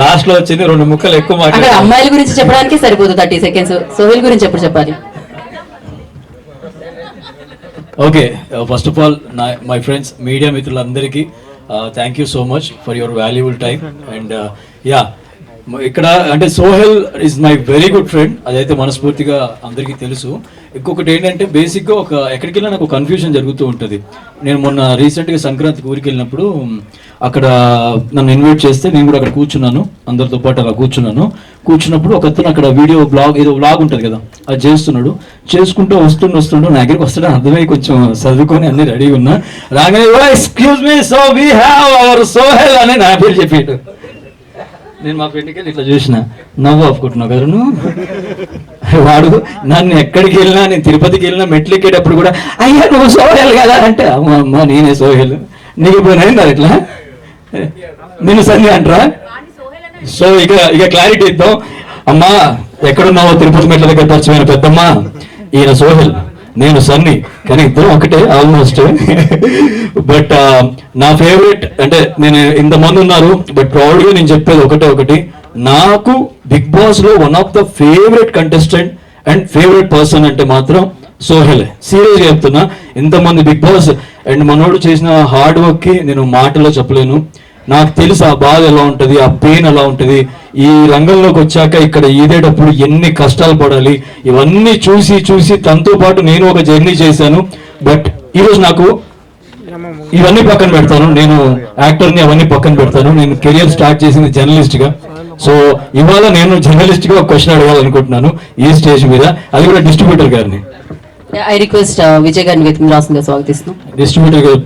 లాస్ట్లో వచ్చింది రెండు ముక్కలు ఎక్కువ అక్కడ అమ్మాయిల గురించి చెప్పడానికి సరిపోతుంది థర్టీ సెకండ్స్. సోహిల్ గురించి ఎప్పుడు చెప్పాలి? ఓకే ఫస్ట్ ఆఫ్ ఆల్ నా మై ఫ్రెండ్స్ మీడియా మిత్రులందరికీ thank you so much for your valuable time and yeah ఇక్కడ అంటే Sohel is my very good friend అదైతే మనస్ఫూర్తిగా అందరికీ తెలుసు. ఇంకొకటి ఏంటంటే బేసిక్గా ఒక ఎక్కడికి వెళ్ళినా నాకు కన్ఫ్యూజన్ జరుగుతూ ఉంటుంది. నేను మొన్న రీసెంట్గా సంక్రాంతికి ఊరికి వెళ్ళినప్పుడు అక్కడ నన్ను ఇన్వైట్ చేస్తే నేను కూడా అక్కడ కూర్చున్నాను. అందరితో పాటు అలా కూర్చున్నాను. కూర్చున్నప్పుడు ఒకతను అక్కడ వీడియో బ్లాగ్ ఏదో బ్లాగ్ ఉంటుంది కదా అది చేస్తున్నాడు. చేసుకుంటూ వస్తుండు వస్తుండు నా దగ్గరికి వస్తాడు అర్థమై కొంచెం చదువుకొని అన్ని రెడీగా ఉన్నా. రాగానే excuse me so we have our Sohel అని నా పేరు చెప్పాడు. నేను మా ఫ్రెండ్కి ఇట్లా చూసిన. నవ్వు ఆపుకుంటున్నావు కదా నువ్వు? వాడు నన్ను ఎక్కడికి వెళ్ళినా నేను తిరుపతికి వెళ్ళినా మెట్లు ఎక్కేటప్పుడు కూడా అయ్యా నువ్వు సోహెల్ కదా అంటే అమ్మ అమ్మ నేనే సోహెల్ నీకు ఇప్పుడు అయిందా ఇట్లా? నేను సంధ్య అంటారా? సో ఇక ఇక క్లారిటీ ఇద్దాం. అమ్మా ఎక్కడున్నావో తిరుపతి మెట్ల దగ్గర పరిచయమైన పెద్దమ్మ? ఈయన సోహెల్ నేను సన్ని. కానీ ఇద్దరం ఒకటే ఆల్మోస్ట్ బట్ uh, నా ఫేవరెట్ అంటే నేను ఇంతమంది ఉన్నారు బట్ ప్రౌడ్గా నేను చెప్పేది ఒకటే ఒకటి. నాకు బిగ్ బాస్లో one of the favourite contestant and favourite person అంటే మాత్రం సోహెల్. సీరియస్గా చెప్తున్నా ఇంతమంది బిగ్ బాస్ అండ్ మనోడు చేసిన హార్డ్ వర్క్కి నేను మాటలో చెప్పలేను. నాకు తెలుసు ఆ బాధ ఎలా ఉంటది ఆ పెయిన్ ఎలా ఉంటది. ఈ రంగంలోకి వచ్చాక ఇక్కడ ఈదేటప్పుడు ఎన్ని కష్టాలు పడాలి ఇవన్నీ చూసి చూసి తనతో పాటు నేను ఒక జర్నీ చేశాను. బట్ ఈరోజు నాకు ఇవన్నీ పక్కన పెడతాను. నేను యాక్టర్ని అవన్నీ పక్కన పెడతాను. నేను కెరియర్ స్టార్ట్ చేసింది జర్నలిస్ట్గా సో ఇవాళ నేను జర్నలిస్ట్గా ఒక క్వశ్చన్ అడగాలనుకుంటున్నాను ఈ స్టేజ్ మీద. అది కూడా డిస్ట్రిబ్యూటర్ గారిని. ఐ రిక్వెస్ట్ విజయ్ గారిని వ్యక్తి రాసిందిగా స్వాగతిస్తున్నాం. డిస్ట్రిబ్యూటర్ గారు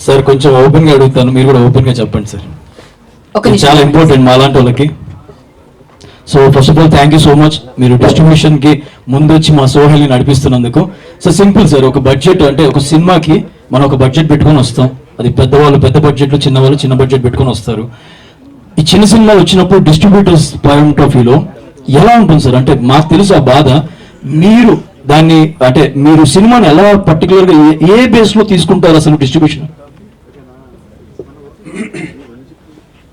సార్ కొంచెం ఓపెన్గా అడుగుతాను. మీరు కూడా ఓపెన్గా చెప్పండి సార్. చాలా ఇంపార్టెంట్ మా లాంటి వాళ్ళకి. So first of all thank you so much మీరు డిస్ట్రిబ్యూషన్కి ముందు వచ్చి మా సోహెల్ని నడిపిస్తున్నందుకు. సో సింపుల్ సార్ ఒక బడ్జెట్ అంటే ఒక సినిమాకి మనం ఒక బడ్జెట్ పెట్టుకొని వస్తాం. అది పెద్దవాళ్ళు పెద్ద బడ్జెట్లు చిన్నవాళ్ళు చిన్న బడ్జెట్ పెట్టుకొని వస్తారు. ఈ చిన్న సినిమాలు వచ్చినప్పుడు డిస్ట్రిబ్యూటర్స్ పాయింట్ ఆఫ్ వ్యూలో ఎలా ఉంటుంది సార్? అంటే మాకు తెలుసు ఆ బాధ. మీరు దాన్ని అంటే మీరు సినిమాని ఎలా పర్టికులర్గా ఏ- ఏ బేస్లో తీసుకుంటారు అసలు డిస్ట్రిబ్యూషన్?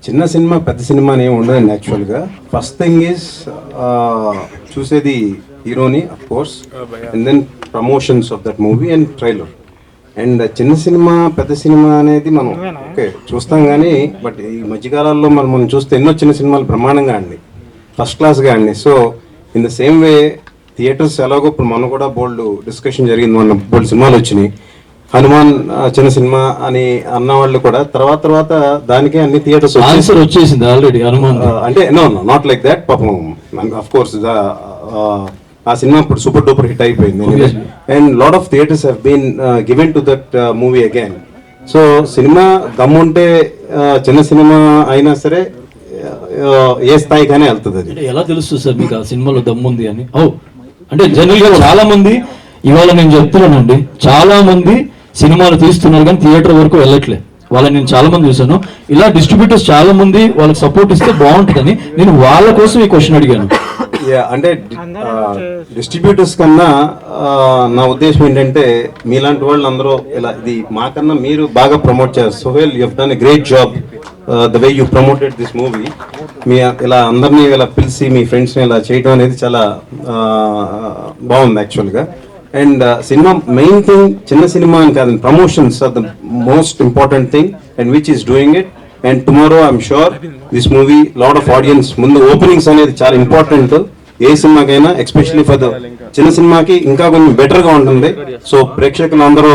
చిన్న సినిమా పెద్ద సినిమా అని ఏమి ఉండదండి యాక్చువల్గా ఫస్ట్ థింగ్ ఈజ్ చూసేది హీరోని of course and then promotions of that movie and trailer and చిన్న సినిమా పెద్ద సినిమా అనేది మనం ఓకే చూస్తాం కానీ బట్ ఈ మధ్యకాలాల్లో మనం మనం చూస్తే ఎన్నో చిన్న సినిమాలు బ్రహ్మాండంగా అండి. ఫస్ట్ క్లాస్గా అండి. So in the same way theatres ఎలాగో ఇప్పుడు మనం కూడా బోల్డ్ డిస్కషన్ జరిగింది మొన్న బోల్డ్ సినిమాలు వచ్చినాయి. హనుమాన్ చిన్న సినిమా అని అన్న వాళ్ళు కూడా తర్వాత తర్వాత దానికే అన్ని థియేటర్స్ ఆన్సర్ వచ్చేసింది ఆల్రెడీ హనుమాన్ అంటే నో నాట్ లైక్ దాట్ పాపం. అఫ్ కోర్స్ ఆ సినిమా ఇప్పుడు సూపర్ డూపర్ హిట్ అయిపోయింది. And lot of theatres have been given to that movie again so cinema దమ్ముంటే చిన్న సినిమా అయినా సరే ఏ స్థాయిగానే వెళ్తుంది అది. ఎలా తెలుస్తుంది సార్ మీకు ఆ సినిమాలో దమ్ముంది అని? ఓ అంటే జనరల్గా చాలా మంది ఇవాళ నేను చెప్తున్నానండి చాలా మంది సినిమాలు తీస్తున్నారు కానీ థియేటర్ వరకు వెళ్ళట్లే. వాళ్ళని నేను చాలా మంది చూశాను. ఇలా డిస్ట్రిబ్యూటర్స్ చాలా మంది వాళ్ళకి సపోర్ట్ ఇస్తే బాగుంటుందని నేను వాళ్ళ కోసం ఈ క్వశ్చన్ అడిగాను. అంటే డిస్ట్రిబ్యూటర్స్ కన్నా నా ఉద్దేశం ఏంటంటే మీలాంటి వాళ్ళు అందరూ ఇలా ఇది మాకన్నా మీరు బాగా ప్రమోట్ చేస్తారు Sohel you done a great job the way you promoted this movie మీ ఇలా అందరినీ ఇలా పిలిచి మీ ఫ్రెండ్స్ని ఇలా చేయడం అనేది చాలా బాగుంది యాక్చువల్గా అండ్ సినిమా మెయిన్ థింగ్ చిన్న సినిమా అని కాదు promotions are the most important thing and which is doing it and tomorrow I'm sure this movie lot of audiences ముందు ఓపెనింగ్స్ అనేది చాలా ఇంపార్టెంట్ ఏ సినిమాకైనా ఎస్పెషల్లీ ఫర్ ద చిన్న సినిమాకి ఇంకా కొంచెం బెటర్గా ఉంటుంది. సో ప్రేక్షకులు అందరూ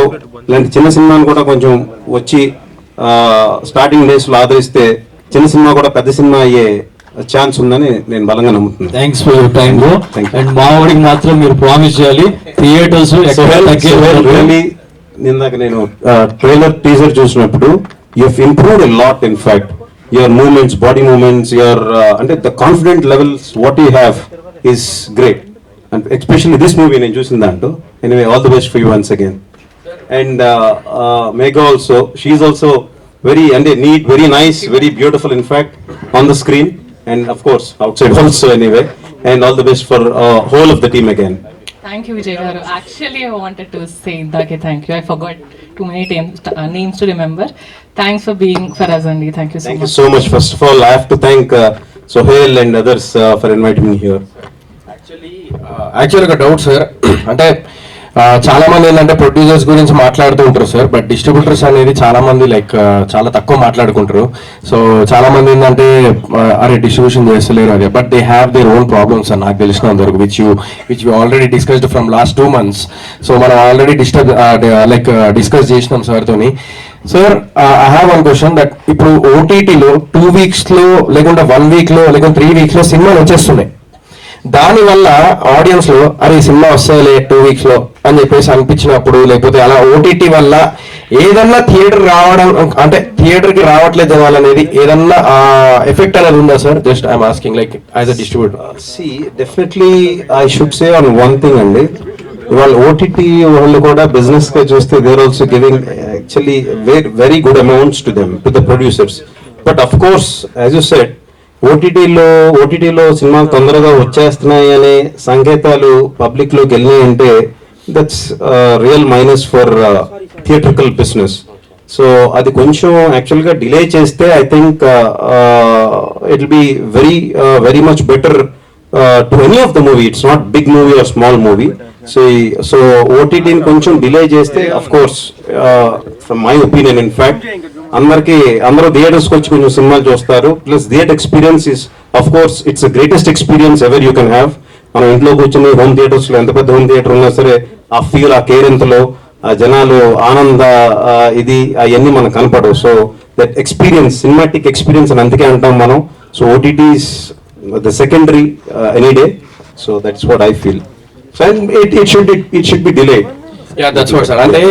ఇలాంటి చిన్న సినిమాని కూడా కొంచెం వచ్చి స్టార్టింగ్ డేస్లో ఆదరిస్తే చిన్న సినిమా కూడా పెద్ద సినిమా అయ్యే ఛాన్స్ ఉందని నేను బలంగా నమ్ముతున్నాను. Thanks for your time bro. And మా వాడికి మాత్రం మీరు ప్రామిస్ చేయాలి థియేటర్స్ ఇందాక నేను ట్రైలర్ టీజర్ చూసినప్పుడు you improved a lot in fact your moments body moments your అంటే the confident levels what you have is great and especially this movie నేను చూసిన దాంట్లో. Anyway all the best for you once again and Megha also she also very అంటే neat very nice very beautiful in fact on the screen And of course outside also anyway and all the best for whole of the team again Thank you, Vijay Garu. Actually, I wanted to say Indake thank you. I forgot too many names, uh, names to remember. Thanks for being for us అండి thank you so Thank you much so much. First of all, I have to thank uh, Sohail and others uh, for inviting me here. Actual ఒక doubt sir అంటే ఆ, చాలా మంది ఏంటంటే producers గురించి మాట్లాడుతూ ఉంటారు సార్ బట్ డిస్ట్రిబ్యూటర్స్ అనేది చాలా మంది లైక్ చాలా తక్కువ మాట్లాడుకుంటారు. సో చాలా మంది ఏంటంటే అరే డిస్ట్రిబ్యూషన్ చేస్తలేరు అదే. But they have their own problems అని నాకు తెలిసినంత వరకు which you which you already discussed from last two months so మనం ఆల్రెడీ డిస్టర్బ్ లైక్ డిస్కస్ చేసినాం సార్తోని sir I have one question that ఇప్పుడు ఓటీటీలో టూ వీక్స్లో లేకుంటే వన్ వీక్లో లేకుంటే త్రీ వీక్స్లో సినిమాలు వచ్చేస్తున్నాయి. దానివల్ల ఆడియన్స్లో ఆడియన్స్లో అరే సినిమా వస్తాయిలే టూ వీక్స్లో. అని చెప్పేసి అనిపించినప్పుడు లేకపోతే అలా ఓటీటీ వల్ల ఏదన్నా థియేటర్ రావడం అంటే థియేటర్కి రావట్లేదు జనాలు అనేది ఏదన్నా ఎఫెక్ట్ అనేది ఉందా sir? Just I'm asking like as a distributor see definitely I should say on one thing అండి. ఇవాళ ఓటీటీ వాళ్ళు కూడా బిజినెస్గా చూస్తే there also giving actually very good amounts to them to the producers but of course as you said ఓటీటీలో ఓటీటీలో సినిమాలు తొందరగా వచ్చేస్తున్నాయి అనే సంకేతాలు పబ్లిక్లోకి అంటే that's real minus for theatrical business so అది కొంచెం యాక్చువల్గా డిలే చేస్తే I think it be very very much better to any of the movie it's not big movie or small movie so so ఓటీటీని కొంచెం డిలే చేస్తే of course from my opinion in fact అందరికి అందరూ theatres వచ్చి కొంచెం సినిమాలు చూస్తారు. Plus theatre experience is of course it's greatest experience ever you can have మనం ఇంట్లో కూర్చొని హోమ్ థియేటర్స్లో ఎంత పెద్ద హోమ్ థియేటర్ ఉన్నా సరే ఆ ఫీల్ ఆ కేరింతలో ఆ జనాలు ఆనంద ఇది అవన్నీ మనకు కనపడవు. So that experience cinematic experience అని అందుకే అంటాం మనం. So OTTs the secondary any day so that's what I feel it it should it should be delayed yeah that's what sir అంటే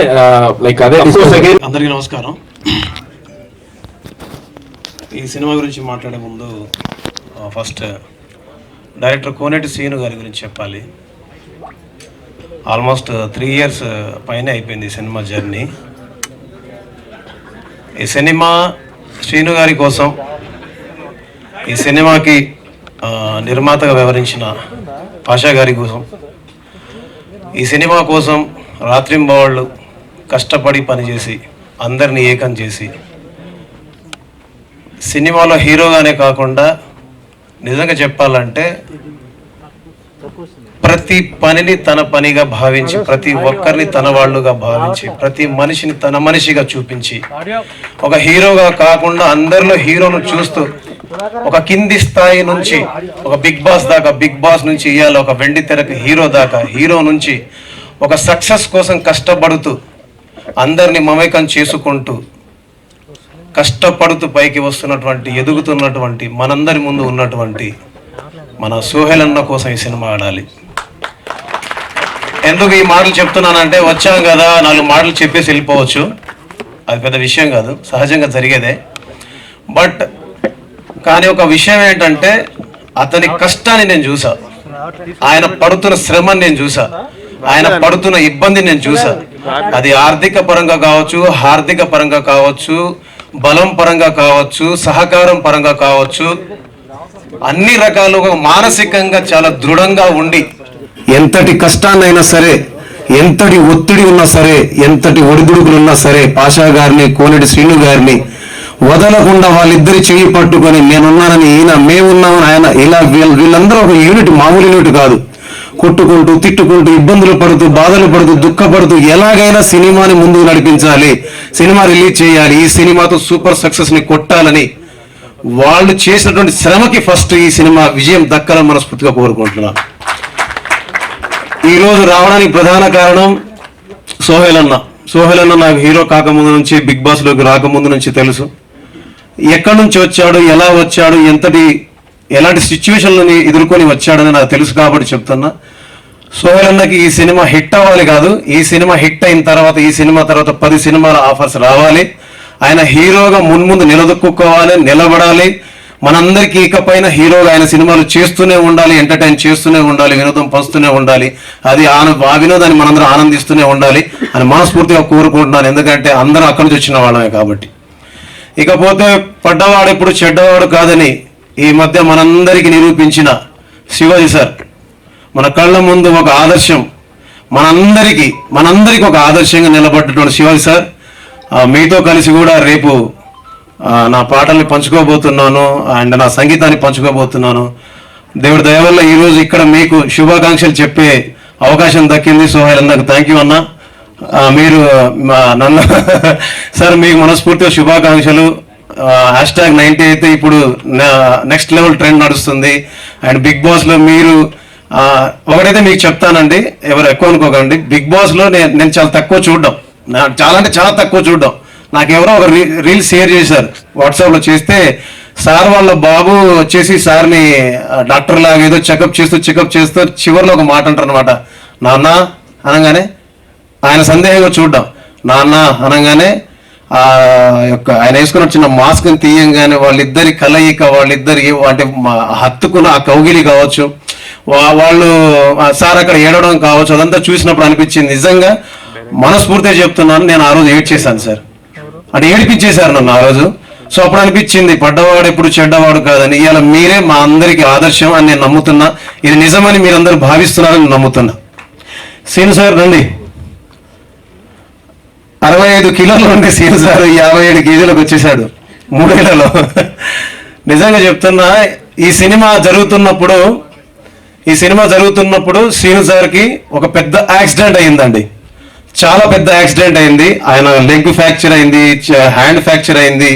లైక్ అదే course, again- అందరికీ నమస్కారం. ఈ సినిమా గురించి మాట్లాడే ముందు ఫస్ట్ డైరెక్టర్ కోనేటి శ్రీను గారి గురించి చెప్పాలి. ఆల్మోస్ట్ త్రీ ఇయర్స్ పైన అయిపోయింది ఈ సినిమా జర్నీ. ఈ సినిమా శ్రీను గారి కోసం ఈ సినిమాకి నిర్మాతగా వ్యవహరించిన పాషా గారి కోసం ఈ సినిమా కోసం రాత్రింబవాళ్ళు కష్టపడి పనిచేసి అందరినీ ఏకం చేసి సినిమాలో హీరోగానే కాకుండా నిజంగా చెప్పాలంటే ప్రతి పనిని తన పనిగా భావించి ప్రతి ఒక్కరిని తన వాళ్ళుగా భావించి ప్రతి మనిషిని తన మనిషిగా చూపించి ఒక హీరోగా కాకుండా అందరిలో హీరోను చూస్తూ ఒక కింది స్థాయి నుంచి ఒక బిగ్ బాస్ దాకా బిగ్ బాస్ నుంచి ఇవాళ ఒక వెండి తెరకు హీరో దాకా హీరో నుంచి ఒక సక్సెస్ కోసం కష్టపడుతూ అందరిని మమేకం చేసుకుంటూ కష్టపడుతూ పైకి వస్తున్నటువంటి ఎదుగుతున్నటువంటి మనందరి ముందు ఉన్నటువంటి మన సోహెలన్న కోసం ఈ సినిమా ఆడాలి. ఎందుకు ఈ మాటలు చెప్తున్నానంటే వచ్చాం కదా నాలుగు మాటలు చెప్పేసి వెళ్ళిపోవచ్చు. అది పెద్ద విషయం కాదు సహజంగా జరిగేదే. బట్ కానీ ఒక విషయం ఏంటంటే అతని కష్టాన్ని నేను చూసా. ఆయన పడుతున్న శ్రమని నేను చూసా. ఆయన పడుతున్న ఇబ్బంది నేను చూసా. అది ఆర్థిక పరంగా కావచ్చు హార్దిక పరంగా కావచ్చు బలం పరంగా కావచ్చు సహకారం పరంగా కావచ్చు అన్ని రకాలుగా మానసికంగా చాలా దృఢంగా ఉండి ఎంతటి కష్టాన్నైనా సరే ఎంతటి ఒత్తిడి ఉన్నా సరే ఎంతటి ఒడిదుడుకులు ఉన్నా సరే పాషా గారిని కోనటి శ్రీను గారిని వదలకుండా వాళ్ళిద్దరి చెయ్యి పట్టుకొని నేనున్నానని ఈయన మేమున్నామని ఆయన ఇలా వీళ్ళ వీళ్ళందరూ ఒక యూనిట్ మామూలు యూనిట్ కాదు. కొట్టుకుంటూ తిట్టుకుంటూ ఇబ్బందులు పడుతూ బాధలు పడుతూ దుఃఖపడుతూ ఎలాగైనా సినిమాని ముందుకు నడిపించాలి. సినిమా రిలీజ్ చేయాలి. ఈ సినిమాతో సూపర్ సక్సెస్ని కొట్టాలని వాళ్ళు చేసినటువంటి శ్రమకి ఫస్ట్ ఈ సినిమా విజయం దక్కాలని మనస్ఫూర్తిగా కోరుకుంటున్నాను. ఈ రోజు రావడానికి ప్రధాన కారణం సోహెల్ అన్న సోహెల్ అన్న నాకు హీరో కాకముందు నుంచి బిగ్ బాస్లోకి రాకముందు నుంచి తెలుసు. ఎక్కడి నుంచి వచ్చాడు ఎలా వచ్చాడు ఎంతటి ఎలాంటి సిచ్యువేషన్లని ఎదుర్కొని వచ్చాడని నాకు తెలుసు కాబట్టి చెప్తున్నా. సోహెల్ అన్నకి ఈ సినిమా హిట్ అవ్వాలి కాదు. ఈ సినిమా హిట్ అయిన తర్వాత ఈ సినిమా తర్వాత పది సినిమాల ఆఫర్స్ రావాలి. ఆయన హీరోగా మున్ముందు నిలదొక్కుకోవాలి నిలబడాలి. మనందరికీ ఇకపైన హీరోగా ఆయన సినిమాలు చేస్తూనే ఉండాలి ఎంటర్టైన్ చేస్తూనే ఉండాలి వినోదం పంచుతూనే ఉండాలి. అది ఆనంద ఆ వినోదాన్ని మనందరం ఆనందిస్తూనే ఉండాలి అని మనస్ఫూర్తిగా కోరుకుంటున్నాను. ఎందుకంటే అందరం అక్కడి నుంచి వచ్చిన వాళ్ళమే కాబట్టి. ఇకపోతే పడ్డవాడు ఎప్పుడు చెడ్డవాడు కాదని ఈ మధ్య మనందరికీ నిరూపించిన శివాజీ సార్ మన కళ్ళ ముందు ఒక ఆదర్శం మనందరికీ మనందరికీ ఒక ఆదర్శంగా నిలబడ్డటువంటి శివాజీ సార్. మీతో కలిసి కూడా రేపు నా పాటల్ని పంచుకోబోతున్నాను అండ్ నా సంగీతాన్ని పంచుకోబోతున్నాను. దేవుడి దయవల్ల ఈరోజు ఇక్కడ మీకు శుభాకాంక్షలు చెప్పే అవకాశం దక్కింది. సోహైల్ నాకు థ్యాంక్ యూ అన్న. మీరు నన్ను సార్ మీకు మనస్ఫూర్తిగా శుభాకాంక్షలు. హ్యాష్ ట్యాగ్ నైన్టీ అయితే ఇప్పుడు నెక్స్ట్ లెవెల్ ట్రెండ్ నడుస్తుంది. అండ్ బిగ్ బాస్లో మీరు ఒకటైతే మీకు చెప్తానండి ఎవరు ఎక్కువ అనుకోకండి. బిగ్ బాస్లో నేను నేను చాలా తక్కువ చూడడం. నా- చాలా అంటే చాలా తక్కువ చూడడం. నాకు ఎవరో ఒక రీ- రీల్ షేర్ చేశారు వాట్సాప్లో చేస్తే సార్ వాళ్ళ బాబు వచ్చేసి సార్ని డాక్టర్ లాగా ఏదో చెకప్ చేస్తూ చెకప్ చేస్తూ చివరిలో ఒక మాట అంటారు అనమాట నాన్న అనగానే ఆయన సందేహంగా చూడడం. నాన్న అనగానే ఆ యొక్క ఆయన వేసుకున్న చిన్న మాస్క్ తీయంగానే వాళ్ళిద్దరి కలయిక వాళ్ళిద్దరి అంటే మా హత్తుకున్న ఆ కౌగిలి కావచ్చు వాళ్ళు సార్ అక్కడ ఏడవడం కావచ్చు అదంతా చూసినప్పుడు అనిపించింది. నిజంగా మనస్ఫూర్తిగా చెప్తున్నాను నేను ఆ రోజు ఏడ్చేశాను సార్. అంటే ఏడిపించేశారు నన్ను ఆ రోజు. సో అప్పుడు అనిపించింది పడ్డవాడు ఎప్పుడు చెడ్డవాడు కాదని. ఇవాళ మీరే మా అందరికి ఆదర్శం అని నేను నమ్ముతున్నా. ఇది నిజమని మీరందరూ భావిస్తున్నారని నమ్ముతున్నా. సీను సార్ రండి. అరవై ఐదు కిలోలు ఉండే సీను సార్ యాభై ఏడు కేజీలకు వచ్చేసాడు మూడేళ్ళలో. నిజంగా చెప్తున్నా ఈ సినిమా జరుగుతున్నప్పుడు ఈ సినిమా జరుగుతున్నప్పుడు సీను సార్కి ఒక పెద్ద యాక్సిడెంట్ అయిందండి చాలా పెద్ద యాక్సిడెంట్ అయింది. ఆయన లెగ్ ఫ్రాక్చర్ అయింది హ్యాండ్ ఫ్రాక్చర్ అయింది.